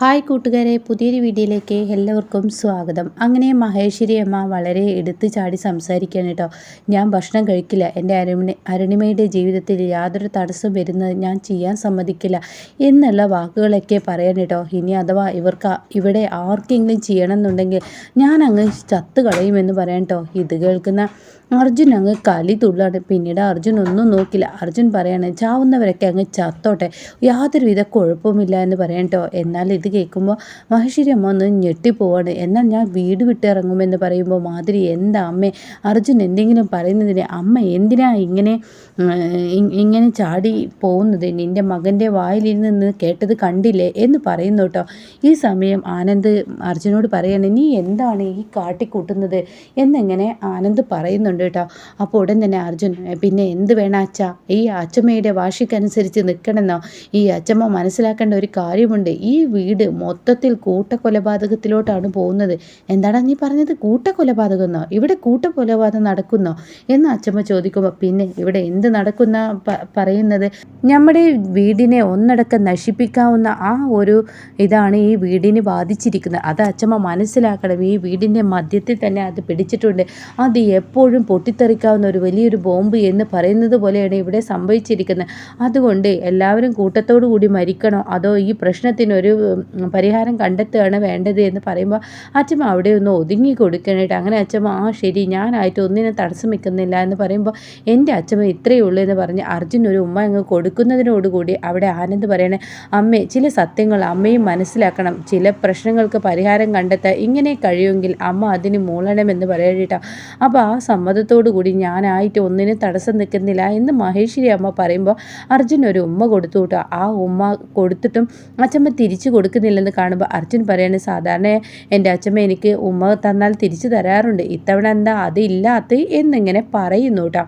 Hi കൂട്ടുകാരെ പുതിയൊരു വീഡിയോയിലേക്ക് എല്ലാവർക്കും സ്വാഗതം. അങ്ങനെ മഹേശ്വരി അമ്മ വളരെ എടുത്തു ചാടി സംസാരിക്കുകയാണ് കേട്ടോ. ഞാൻ ഭക്ഷണം കഴിക്കില്ല. എന്റെ അരുണി അരുണിമയുടെ ജീവിതത്തിൽ യാതൊരു തടസ്സം വരുന്നത് ഞാൻ ചെയ്യാൻ സമ്മതിക്കില്ല എന്നുള്ള വാക്കുകളൊക്കെ പറയാൻ കേട്ടോ. ഇനി അഥവാ ഇവർക്ക് ഇവിടെ ആർക്കെങ്കിലും ചെയ്യണം എന്നുണ്ടെങ്കിൽ ഞാൻ അങ്ങ് ചത്ത് കളയുമെന്ന് പറയാൻ കേട്ടോ. ഇത് കേൾക്കുന്ന അർജുൻ അങ്ങ് കലി തുള്ളാണ്. പിന്നീട് അർജുൻ ഒന്നും നോക്കില്ല. അർജുൻ പറയാണ് ചാവുന്നവരൊക്കെ അങ്ങ് ചത്തോട്ടെ. യാതൊരുവിധ കുഴപ്പമില്ല എന്ന് പറയാൻ കേട്ടോ. എന്നാൽ ഇത് കേൾക്കുമ്പോൾ മഹേശ്വരി അമ്മ ഒന്ന് ഞെട്ടിപ്പോവാണ്. എന്നാൽ ഞാൻ വീട് വിട്ടിറങ്ങുമെന്ന് പറയുമ്പോൾ മാതിരി എന്താ അമ്മേ? അർജുൻ എന്തെങ്കിലും പറയുന്നതിന് അമ്മ എന്തിനാ ഇങ്ങനെ ഇങ്ങനെ ചാടി പോകുന്നത്? നിന്റെ മകന്റെ വായിൽ നിന്ന് കേട്ടത് കണ്ടില്ലേ? എന്ന് പറയുന്നു കേട്ടോ. ഈ സമയം ആനന്ദ് അർജുനോട് പറയാണ് നീ എന്താണ് ഈ കാട്ടിക്കൂട്ടുന്നത്? എന്നിങ്ങനെ ആനന്ദ് പറയുന്നുണ്ട് കേട്ടോ. അപ്പോൾ ഉടൻ തന്നെ അർജുൻ പിന്നെ എന്ത് വേണം അച്ഛ? ഈ അച്ഛമ്മയുടെ വാശിക്കനുസരിച്ച് നിൽക്കണമെന്നോ ഈ അച്ഛമ്മ മനസ്സിലാക്കേണ്ട ഒരു കാര്യമുണ്ട്. ഈ വീട് മൊത്തത്തിൽ കൂട്ടക്കൊലപാതകത്തിലോട്ടാണ് പോകുന്നത്. എന്താണ് നീ പറഞ്ഞത്? കൂട്ടക്കൊലപാതകമെന്നോ? ഇവിടെ കൂട്ടക്കൊലപാതകം നടക്കുന്നോ? എന്ന് അച്ഛമ്മ ചോദിക്കുമ്പോൾ പിന്നെ ഇവിടെ എന്ത് നടക്കുന്ന പറയുന്നത്? നമ്മുടെ വീടിനെ ഒന്നടക്കം നശിപ്പിക്കാവുന്ന ആ ഒരു ഇതാണ് ഈ വീടിനെ ബാധിച്ചിരിക്കുന്നത്. അത് അച്ഛമ്മ മനസ്സിലാക്കണം. ഈ വീടിന്റെ മധ്യത്തിൽ തന്നെ അത് പിടിച്ചിട്ടുണ്ട്. അത് എപ്പോഴും പൊട്ടിത്തെറിക്കാവുന്ന ഒരു വലിയൊരു ബോംബ് എന്ന് പറയുന്നത് പോലെയാണ് ഇവിടെ സംഭവിച്ചിരിക്കുന്നത്. അതുകൊണ്ട് എല്ലാവരും കൂട്ടത്തോടു കൂടി മരിക്കണോ? അതോ ഈ പ്രശ്നത്തിനൊരു പരിഹാരം കണ്ടെത്തുകയാണ് വേണ്ടത് എന്ന് പറയുമ്പോൾ അച്ഛമ്മ അവിടെ ഒന്ന് ഒതുങ്ങി കൊടുക്കണേട്ട് അങ്ങനെ അച്ഛമ്മ ആ ശരി ഞാനായിട്ട് ഒന്നിനും തടസ്സം വെക്കുന്നില്ല എന്ന് പറയുമ്പോൾ എന്റെ അച്ഛമ്മ ഇത്രയേ ഉള്ളൂ എന്ന് പറഞ്ഞ് അർജുൻ ഒരു ഉമ്മ അങ്ങ് കൊടുക്കുന്നതിനോടുകൂടി അവിടെ ആനന്ദ് പറയണേ അമ്മേ ചില സത്യങ്ങൾ അമ്മയും മനസ്സിലാക്കണം. ചില പ്രശ്നങ്ങൾക്ക് പരിഹാരം കണ്ടെത്താൻ ഇങ്ങനെ കഴിയുമെങ്കിൽ അമ്മ അതിന് മൂളണമെന്ന് പറയട്ടോ അപ്പോൾ ആ സമ്മതത്തോടു കൂടി ഞാനായിട്ട് ഒന്നിനും തടസ്സം നിൽക്കുന്നില്ല എന്ന് മഹേശ്വരി അമ്മ പറയുമ്പോൾ അർജുൻ ഒരു ഉമ്മ കൊടുത്തു കേട്ടോ. ആ ഉമ്മ കൊടുത്തിട്ടും അച്ഛമ്മ തിരിച്ചു കൊടുക്കുന്നില്ലെന്ന് കാണുമ്പോൾ അർജുൻ പറയാണ് സാധാരണ എന്റെ അച്ഛമ്മ എനിക്ക് ഉമ്മ തന്നാൽ തിരിച്ചു തരാറുണ്ട്. ഇത്തവണ എന്താ അതില്ലാത്ത എന്നിങ്ങനെ പറയുന്നു കേട്ടോ.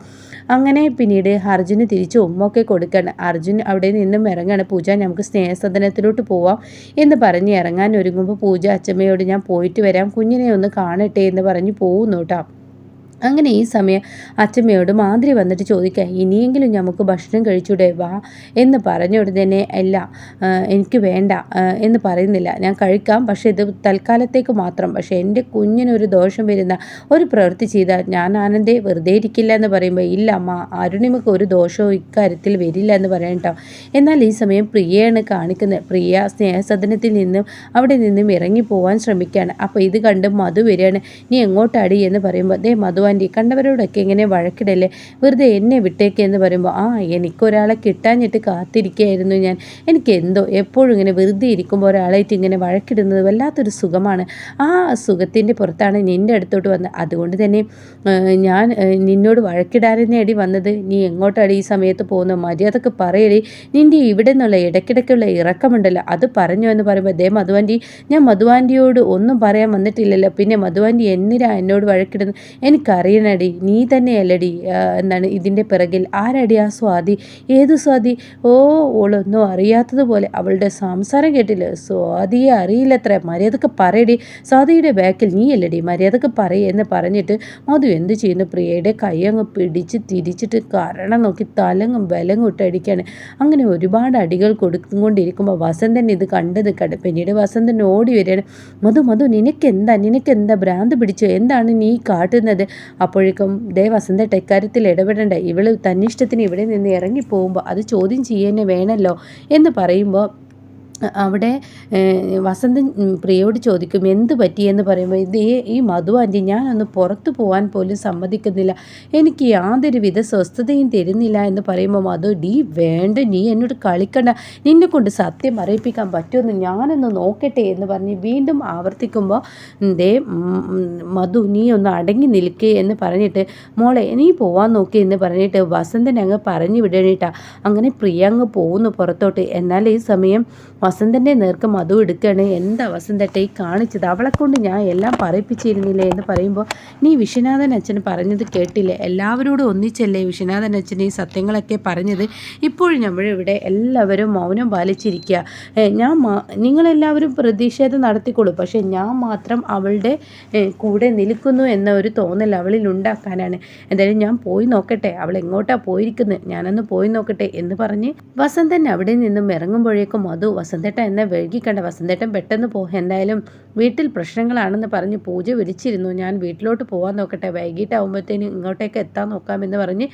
അങ്ങനെ പിന്നീട് അർജുന് തിരിച്ച് ഉമ്മൊക്കെ കൊടുക്കുകയാണ്. അർജുൻ അവിടെ നിന്നും ഇറങ്ങാണ് പൂജ നമുക്ക് സ്നേഹസദനത്തിലോട്ട് പോവാം എന്ന് പറഞ്ഞ് ഇറങ്ങാൻ ഒരുങ്ങുമ്പോൾ പൂജ അച്ഛമ്മയോട് ഞാൻ പോയിട്ട് വരാം. കുഞ്ഞിനെ ഒന്ന് കാണട്ടെ എന്ന് പറഞ്ഞ് പോകുന്നു കേട്ടോ. അങ്ങനെ ഈ സമയം അച്ഛമ്മയോട് മാതിരി വന്നിട്ട് ചോദിക്കാം ഇനിയെങ്കിലും നമുക്ക് ഭക്ഷണം കഴിച്ചൂടെ വാ എന്ന് പറഞ്ഞോട് തന്നെ അല്ല എനിക്ക് വേണ്ട എന്ന് പറയുന്നില്ല. ഞാൻ കഴിക്കാം പക്ഷേ ഇത് തൽക്കാലത്തേക്ക് മാത്രം. പക്ഷേ എന്റെ കുഞ്ഞിനൊരു ദോഷം വരുന്ന ഒരു പ്രവൃത്തി ചെയ്താൽ ഞാൻ ആനന്ദെ വെറുതെ ഇരിക്കില്ല എന്ന് പറയുമ്പോൾ ഇല്ല അമ്മ അരുണിമക്ക് ഒരു ദോഷവും ഇക്കാര്യത്തിൽ വരില്ല എന്ന് പറയട്ടോ എന്നാൽ ഈ സമയം പ്രിയയാണ് കാണിക്കുന്നത്. പ്രിയ സ്നേഹസദനത്തിൽ നിന്നും അവിടെ നിന്നും ഇറങ്ങി പോകാൻ ശ്രമിക്കുകയാണ് അപ്പോൾ ഇത് കണ്ട് മധു വരികയാണ്. നീ എങ്ങോട്ടാടി? എന്ന് പറയുമ്പോൾ അതേ മധു ആന്റി കണ്ടവരോടൊക്കെ ഇങ്ങനെ വഴക്കിടല്ലേ വെറുതെ എന്നെ വിട്ടേക്ക് എന്ന് പറയുമ്പോൾ ആ എനിക്കൊരാളെ കിട്ടാഞ്ഞിട്ട് കാത്തിരിക്കുകയായിരുന്നു ഞാൻ. എനിക്ക് എന്തോ എപ്പോഴും ഇങ്ങനെ വെറുതെ ഇരിക്കുമ്പോൾ ഒരാളായിട്ട് ഇങ്ങനെ വഴക്കിടുന്നത് വല്ലാത്തൊരു സുഖമാണ്. ആ സുഖത്തിന്റെ പുറത്താണ് നിന്റെ അടുത്തോട്ട് വന്നത്. അതുകൊണ്ട് തന്നെ ഞാൻ നിന്നോട് വഴക്കിടാനേടി വന്നത്. നീ എങ്ങോട്ടാണ് ഈ സമയത്ത് പോകുന്ന? മര്യാദയ്ക്ക് പറയടി. നിന്റെ ഇവിടെ നിന്നുള്ള ഇടയ്ക്കിടയ്ക്കുള്ള ഇറക്കമുണ്ടല്ലോ. അത് പറഞ്ഞു എന്ന് പറയുമ്പോൾ ദേ മധുവാന്റി ഞാൻ മധുവാന്റിയോട് ഒന്നും പറയാൻ വന്നിട്ടില്ലല്ലോ. പിന്നെ മധുവാന്റി എന്തിനാ എന്നോട് വഴക്കിടുന്നു? എനിക്ക് അറിയണടി നീ തന്നെയല്ലടി എന്താണ് ഇതിന്റെ പിറകിൽ. ആരടി ആ സ്വാതി? ഏത് സ്വാതി? ഓ ഓളൊന്നും അറിയാത്തതുപോലെ അവളുടെ സംസാരം കേട്ടില്ല. സ്വാതിയെ അറിയില്ലത്ര. മര്യാദയ്ക്ക് പറയടി. സ്വാതിയുടെ ബാക്കിൽ നീ അല്ലടി മര്യാദയ്ക്ക് എന്ന് പറഞ്ഞിട്ട് മധു എന്ത് ചെയ്യുന്നു? പ്രിയയുടെ കൈ അങ്ങ് പിടിച്ച് തിരിച്ചിട്ട് കരണം നോക്കി തലങ്ങും വിലങ്ങും ഇട്ടടിക്കാണ് അങ്ങനെ ഒരുപാട് അടികൾ കൊടുത്തുകൊണ്ടിരിക്കുമ്പോൾ വസന്തൻ ഇത് കണ്ടത് കട പിന്നീട് വസന്തൻ ഓടി വരികയാണ്. മധു മധു നിനക്കെന്താ? നിനക്കെന്താ ഭ്രാന്ത് പിടിച്ചോ? എന്താണ് നീ കാട്ടുന്നത്? അപ്പോഴേക്കും ദേ വസന്തട്ട ഇക്കാര്യത്തിൽ ഇടപെടേണ്ട. ഇവൾ തന്നിഷ്ടത്തിന് ഇവിടെ നിന്ന് ഇറങ്ങിപ്പോകുമ്പോൾ അത് ചോദ്യം ചെയ്യാൻ വേണമല്ലോ എന്ന് പറയുമ്പോൾ അവിടെ വസന്തൻ പ്രിയയോട് ചോദിക്കും എന്ത് പറ്റിയെന്ന് പറയുമ്പോൾ ഇത് ഈ മധു ആന്റി ഞാനൊന്ന് പുറത്തു പോകാൻ പോലും സമ്മതിക്കുന്നില്ല. എനിക്ക് യാതൊരു വിധ സ്വസ്ഥതയും തരുന്നില്ല. എന്ന് പറയുമ്പോൾ മധു ഡീ വേണ്ട. നീ എന്നോട് കളിക്കണ്ട. നിന്നെ കൊണ്ട് സത്യം അറിയിപ്പിക്കാൻ പറ്റുമെന്ന് ഞാനൊന്ന് നോക്കട്ടെ. എന്ന് പറഞ്ഞ് വീണ്ടും ആവർത്തിക്കുമ്പോൾ ദേ മധു നീ ഒന്ന് അടങ്ങി നിൽക്കേ. എന്ന് പറഞ്ഞിട്ട് മോളെ നീ പോവാൻ നോക്കി. എന്ന് പറഞ്ഞിട്ട് വസന്തൻ അങ്ങ് പറഞ്ഞു വിടണിട്ടാ. അങ്ങനെ പ്രിയ അങ്ങ് പോകുന്നു പുറത്തോട്ട്. എന്നാൽ ഈ സമയം വസന്തന്റെ നേർക്ക് മധു എടുക്കുകയാണ് എന്താ വസന്തട്ടെ ഈ കാണിച്ചത്? അവളെ കൊണ്ട് ഞാൻ എല്ലാം പറയിപ്പിച്ചിരുന്നില്ലേ എന്ന് പറയുമ്പോൾ നീ വിശ്വനാഥൻ അച്ഛൻ പറഞ്ഞത് കേട്ടില്ലേ? എല്ലാവരോടും ഒന്നിച്ചല്ലേ വിശ്വനാഥൻ അച്ഛൻ ഈ സത്യങ്ങളൊക്കെ പറഞ്ഞത്? ഇപ്പോഴും നമ്മളിവിടെ എല്ലാവരും മൗനം പാലിച്ചിരിക്കുക ഞാൻ നിങ്ങളെല്ലാവരും പ്രതിഷേധം നടത്തിക്കൊള്ളൂ. പക്ഷേ ഞാൻ മാത്രം അവളുടെ കൂടെ നിൽക്കുന്നു എന്ന ഒരു തോന്നൽ അവളിൽ ഉണ്ടാക്കാനാണ്. എന്തായാലും ഞാൻ പോയി നോക്കട്ടെ. അവൾ എങ്ങോട്ടാണ് പോയിരിക്കുന്നത് ഞാനൊന്ന് പോയി നോക്കട്ടെ എന്ന് പറഞ്ഞ് വസന്തൻ അവിടെ നിന്നും ഇറങ്ങുമ്പോഴേക്കും മധു വസന്തേട്ടൻ എന്നെ വൈകിക്കണ്ട. വസന്തേട്ടൻ പെട്ടെന്ന് പോ. എന്തായാലും വീട്ടിൽ പ്രശ്നങ്ങളാണെന്ന് പറഞ്ഞ് പൂജ വിളിച്ചിരുന്നു. ഞാൻ വീട്ടിലോട്ട് പോകാൻ നോക്കട്ടെ. വൈകിട്ടാവുമ്പോഴത്തേനും ഇങ്ങോട്ടേക്ക് എത്താൻ നോക്കാമെന്ന് പറഞ്ഞ്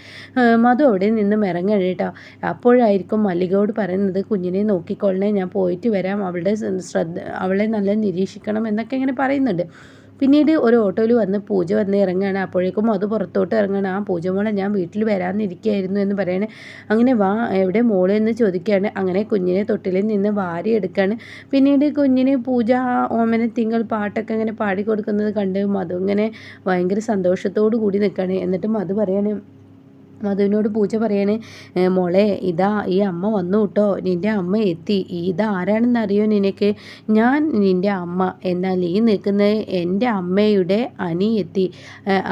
മധു അവിടെ നിന്നും ഇറങ്ങണം അപ്പോഴായിരിക്കും മല്ലികയോട് പറയുന്നത് കുഞ്ഞിനെ നോക്കിക്കൊള്ളണേ. ഞാൻ പോയിട്ട് വരാം. അവളുടെ ശ്രദ്ധ അവളെ നല്ല നിരീക്ഷിക്കണം എന്നൊക്കെ ഇങ്ങനെ പറയുന്നുണ്ട്. പിന്നീട് ഒരു ഓട്ടോയിൽ വന്ന് പൂജ വന്ന് ഇറങ്ങുകയാണ്. അപ്പോഴേക്കും അത് പുറത്തോട്ട് ഇറങ്ങുകയാണ്. ആ പൂജ മോളെ ഞാൻ വീട്ടിൽ വരാനിരിക്കുകയായിരുന്നു എന്ന് പറയണേ. അങ്ങനെ വാ എവിടെ മോളെ എന്ന് ചോദിക്കുകയാണ്. അങ്ങനെ കുഞ്ഞിനെ തൊട്ടിലിൽ നിന്ന് വാരി എടുക്കുകയാണ്. പിന്നീട് കുഞ്ഞിന് പൂജ ഓമന തിങ്കൾ പാട്ടൊക്കെ അങ്ങനെ പാടി കൊടുക്കുന്നത് കണ്ട് മധു ഇങ്ങനെ ഭയങ്കര സന്തോഷത്തോടു കൂടി നിൽക്കുകയാണ്. എന്നിട്ട് മധു പറയാണ് മധുവിനോട് പൂജ പറയാണ് മോളെ ഇതാ ഈ അമ്മ വന്നു കേട്ടോ നിന്റെ അമ്മ എത്തി. ഇതാരാണെന്ന് അറിയോ നിനക്ക്? ഞാൻ നിന്റെ അമ്മ. എന്നാൽ ഈ നിൽക്കുന്നത് എന്റെ അമ്മയുടെ അനിയെത്തി.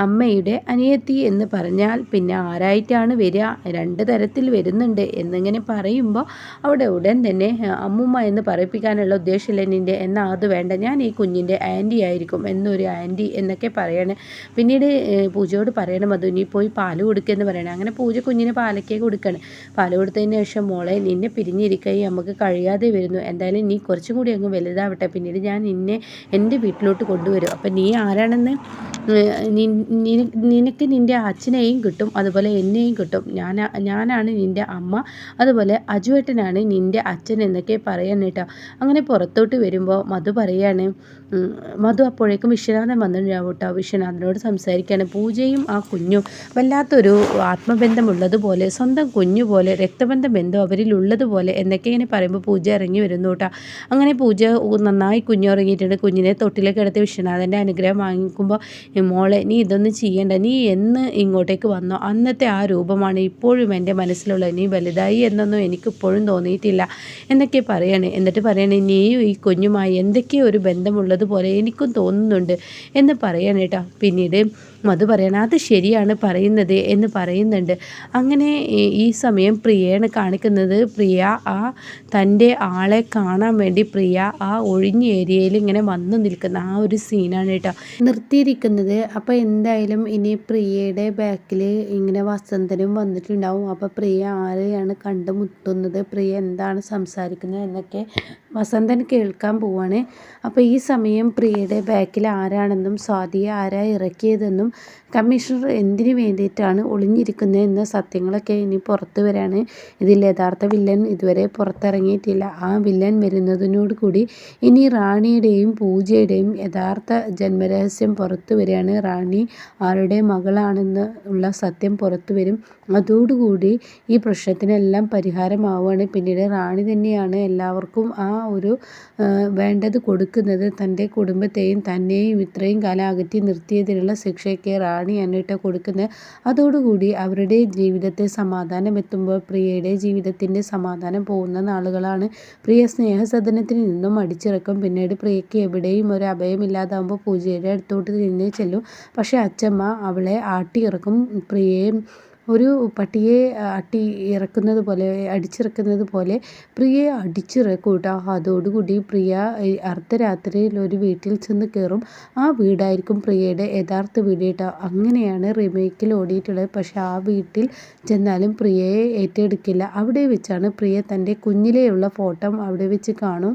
അമ്മയുടെ അനിയെത്തി എന്ന് പറഞ്ഞാൽ പിന്നെ ആരായിട്ടാണ് വരിക? രണ്ട് തരത്തിൽ വരുന്നുണ്ട്. എന്നിങ്ങനെ പറയുമ്പോൾ അവിടെ ഉടൻ തന്നെ അമ്മുമ്മ എന്ന് പറയിപ്പിക്കാനുള്ള ഉദ്ദേശമില്ല നിന്റെ എന്നാൽ അത് വേണ്ട. ഞാൻ ഈ കുഞ്ഞിന്റെ ആന്റി ആയിരിക്കും. എന്നൊരു ആന്റി എന്നൊക്കെ പറയണേ. പിന്നീട് പൂജയോട് പറയണം മധു നീ പോയി പാൽ കൊടുക്കുക എന്ന് പറയണേ. അങ്ങനെ പൂജ കുഞ്ഞിന് പാലക്കേ കൊടുക്കണം. പാൽ കൊടുത്തതിന് ശേഷം മോളെ നിന്നെ പിരിഞ്ഞിരിക്കുകയും നമുക്ക് കഴിയാതെ വരുന്നു. എന്തായാലും നീ കുറച്ചും കൂടി അങ്ങ് വലുതാവട്ടെ. പിന്നീട് ഞാൻ നിന്നെ എന്റെ വീട്ടിലോട്ട് കൊണ്ടുവരും. അപ്പം നീ ആരാണെന്ന് നിനക്ക് നിന്റെ അച്ഛനെയും കിട്ടും അതുപോലെ എന്നെയും കിട്ടും. ഞാൻ ഞാനാണ് നിന്റെ അമ്മ അതുപോലെ അജുവേട്ടനാണ് നിന്റെ അച്ഛൻ എന്നൊക്കെ പറയാൻ കേട്ടോ. അങ്ങനെ പുറത്തോട്ട് വരുമ്പോൾ മധു പറയാണ് മധു അപ്പോഴേക്കും വിശ്വനാഥൻ വന്നിട്ടുണ്ടാവും കേട്ടോ. വിശ്വനാഥനോട് സംസാരിക്കുകയാണ്. പൂജയും ആ കുഞ്ഞും വല്ലാത്തൊരു ആത്മബന്ധമുള്ളതുപോലെ സ്വന്തം കുഞ്ഞു പോലെ രക്തബന്ധ ബന്ധം അവരിലുള്ളതുപോലെ എന്നൊക്കെ ഇങ്ങനെ പറയുമ്പോൾ പൂജ ഇറങ്ങി വരുന്നു കേട്ടോ. അങ്ങനെ പൂജ നന്നായി കുഞ്ഞു ഇറങ്ങിയിട്ടുണ്ട് കുഞ്ഞിനെ തൊട്ടിലേക്ക് എടുത്ത് വിശ്വനാഥന്റെ അനുഗ്രഹം വാങ്ങിക്കുമ്പോൾ മോളെ നീ ഇതൊന്നും ചെയ്യേണ്ട. നീ എന്ന് ഇങ്ങോട്ടേക്ക് വന്നോ? അന്നത്തെ ആ രൂപമാണ് ഇപ്പോഴും എന്റെ മനസ്സിലുള്ളത്. നീ വലുതായി എന്നൊന്നും എനിക്കിപ്പോഴും തോന്നിയിട്ടില്ല എന്നൊക്കെ പറയണേ. എന്നിട്ട് പറയണേ നീയും ഈ കുഞ്ഞുമായി എന്തൊക്കെയോ ഒരു ബന്ധമുള്ളതുപോലെ എനിക്കും തോന്നുന്നുണ്ട് എന്ന് പറയാൻ കേട്ടോ പിന്നീട് മധു പറയണം അത് ശരിയാണ് പറയുന്നത് എന്ന് പറയുന്നുണ്ട്. അങ്ങനെ ഈ സമയം പ്രിയയാണ് കാണിക്കുന്നത്. പ്രിയ ആ തന്റെ ആളെ കാണാൻ വേണ്ടി പ്രിയ ആ ഒഴിഞ്ഞ ഏരിയയിൽ ഇങ്ങനെ വന്നു നിൽക്കുന്ന ആ ഒരു സീനാണ് കേട്ടോ നിർത്തിയിരിക്കുന്നത്. അപ്പോൾ എന്തായാലും ഇനി പ്രിയയുടെ ബാക്കിൽ ഇങ്ങനെ വസന്തനും വന്നിട്ടുണ്ടാവും. അപ്പോൾ പ്രിയ ആരെയാണ് കണ്ടുമുട്ടുന്നത്? പ്രിയ എന്താണ് സംസാരിക്കുന്നത് എന്നൊക്കെ വസന്തൻ കേൾക്കാൻ പോവാണ്. അപ്പോൾ ഈ സമയം പ്രിയയുടെ ബാക്കിൽ ആരാണെന്നും സ്വാതിയെ ആരാ ഇറക്കിയതെന്നും കമ്മീഷണർ എന്തിനു വേണ്ടിയിട്ടാണ് ഒളിഞ്ഞിരിക്കുന്നത് എന്ന സത്യങ്ങളൊക്കെ ഇനി പുറത്തു വരാണ്. ഇതിൽ യഥാർത്ഥ വില്ലൻ ഇതുവരെ പുറത്തിറങ്ങിയിട്ടില്ല. ആ വില്ലൻ വരുന്നതിനോട് കൂടി ഇനി റാണിയുടെയും പൂജയുടെയും യഥാർത്ഥ ജന്മരഹസ്യം പുറത്തു വരികയാണ്. റാണി ആരുടെ മകളാണെന്ന് ഉള്ള സത്യം പുറത്തു വരും. അതോടുകൂടി ഈ പ്രശ്നത്തിനെല്ലാം പരിഹാരമാവുകയാണ്. പിന്നീട് റാണി തന്നെയാണ് എല്ലാവർക്കും ആ ഒരു വേണ്ടത് കൊടുക്കുന്നത്. തന്റെ കുടുംബത്തെയും തന്നെയും ഇത്രയും കാലം അകറ്റി നിർത്തിയതിനുള്ള ശിക്ഷയൊക്കെ റാണി അന്നിട്ട് കൊടുക്കുന്നത്. അതോടുകൂടി അവരുടെ ജീവിതത്തെ സമാധാനം എത്തുമ്പോൾ പ്രിയയുടെ ജീവിതത്തിന്റെ സമാധാനം പോകുന്ന നാളുകളാണ്. പ്രിയ സ്നേഹസദനത്തിൽ നിന്നും അടിച്ചിറക്കും. പിന്നീട് പ്രിയയ്ക്ക് എവിടെയും ഒരു അഭയമില്ലാതാകുമ്പോൾ പൂജയുടെ അടുത്തോട്ട് തിരിഞ്ഞ് ചെല്ലും. പക്ഷേ അച്ചമ്മ അവളെ ആട്ടിയിറക്കും. പ്രിയയെ ഒരു പട്ടിയെ അട്ടി ഇറക്കുന്നത് പോലെ അടിച്ചിറക്കുന്നത് പോലെ പ്രിയയെ അടിച്ചിറക്കും കേട്ടോ അതോടുകൂടി പ്രിയ അർദ്ധരാത്രിയിൽ ഒരു വീട്ടിൽ ചെന്ന് കയറും. ആ വീടായിരിക്കും പ്രിയയുടെ യഥാർത്ഥ വീട് കേട്ടോ. അങ്ങനെയാണ് റീമേക്കിൽ ഓടിയിട്ടുള്ളത്. പക്ഷെ ആ വീട്ടിൽ ചെന്നാലും പ്രിയയെ ഏറ്റെടുക്കില്ല. അവിടെ വെച്ചാണ് പ്രിയ തന്റെ കുഞ്ഞിലെയുള്ള ഫോട്ടോ അവിടെ വെച്ച് കാണും.